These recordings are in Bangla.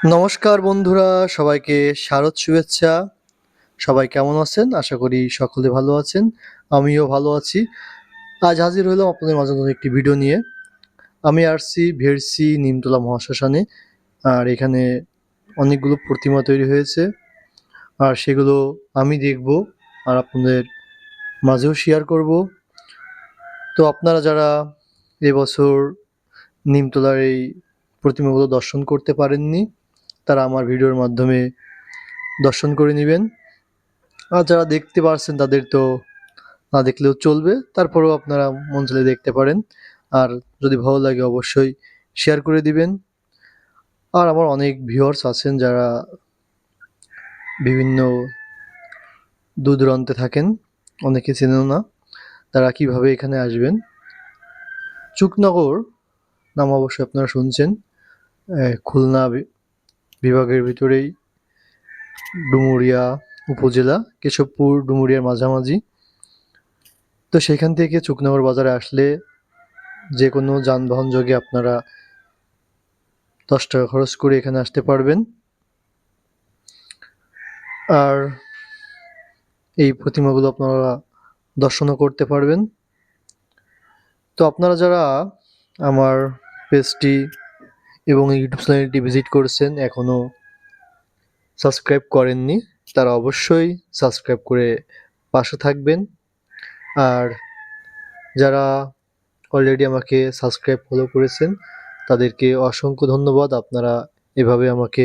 নমস্কার বন্ধুরা, সবাইকে শারদ শুভেচ্ছা। সবাই কেমন আছেন? আশা করি সকলে ভালো আছেন, আমিও ভালো আছি। আজ হাজির হলাম আপনাদের মাঝে একটি ভিডিও নিয়ে। আমি আসছি ভেরসি নিমতলা মহাশ্মশানে, আর এখানে অনেকগুলো প্রতিমা তৈরি হয়েছে। আর সেগুলো আমি দেখব, আর আপনাদের মাঝেও শেয়ার করব। তো আপনারা যারা এবছর নিমতলার এই প্রতিমাগুলো দর্শন করতে পারেননি তারা আমার ভিডিওর মাধ্যমে দর্শন করে নেবেন। আর যারা দেখতে পারছেন তাদের তো না দেখলেও চলবে, তারপরেও আপনারা মন চাইলে দেখতে পারেন। আর যদি ভালো লাগে অবশ্যই শেয়ার করে দিবেন। আর আমার অনেক ভিউয়ার্স আছেন যারা বিভিন্ন দূর দূরান্তে থাকেন, অনেকে চেনেও না, তারা কীভাবে এখানে আসবেন? চুকনগর নাম অবশ্যই আপনারা শুনছেন খুলনা বিভাগের ভিতরেই ডুমুরিয়া উপজেলা, কেশবপুর, ডুমুরিয়ার মাঝামাঝি। তো সেখান থেকে চুকনগর বাজারে আসলে যে কোনো যানবাহন যোগে আপনারা দশ টাকা খরচ করে এখানে আসতে পারবেন। আর এই প্রতিমাগুলো আপনারা দর্শনও করতে পারবেন। তো আপনারা যারা আমার পেজটি এবং ইউটিউব চ্যানেলটি ভিজিট করছেন এখনও সাবস্ক্রাইব করেননি, তারা অবশ্যই সাবস্ক্রাইব করে পাশে থাকবেন। আর যারা অলরেডি আমাকে সাবস্ক্রাইব ফলো করেছেন, তাদেরকে অসংখ্য ধন্যবাদ। আপনারা এভাবে আমাকে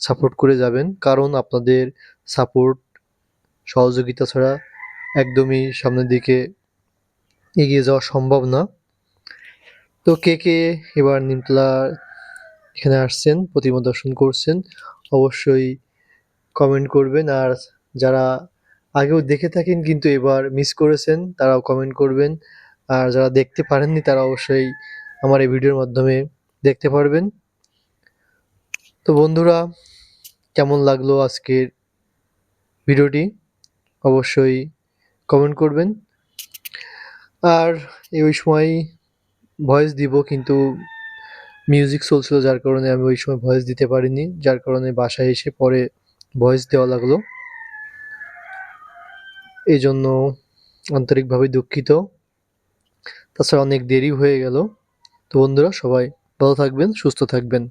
সাপোর্ট করে যাবেন, কারণ আপনাদের সাপোর্ট সহযোগিতা ছাড়া একদমই সামনের দিকে এগিয়ে যাওয়া সম্ভব না। তো কে কে এবার নিমতলা এখানে আসছেন, প্রতিমা দর্শন করছেন, অবশ্যই কমেন্ট করবেন। আর যারা আগেও দেখে থাকেন কিন্তু এবার মিস করেছেন, তারাও কমেন্ট করবেন। আর যারা দেখতে পারেননি, তারা অবশ্যই আমার এই ভিডিওর মাধ্যমে দেখতে পারবেন। তো বন্ধুরা, কেমন লাগল আজকের ভিডিওটি অবশ্যই কমেন্ট করবেন। আর এই সময় ভয়েস দিব, কিন্তু মিউজিক চলছিল, যার কারণে আমি ওই সময় ভয়েস দিতে পারিনি। যার কারণে বাসায় এসে পরে ভয়েস দেওয়া লাগল। এই জন্য আন্তরিকভাবে দুঃখিত। তাছাড়া অনেক দেরি হয়ে গেল। তো বন্ধুরা, সবাই ভালো থাকবেন, সুস্থ থাকবেন।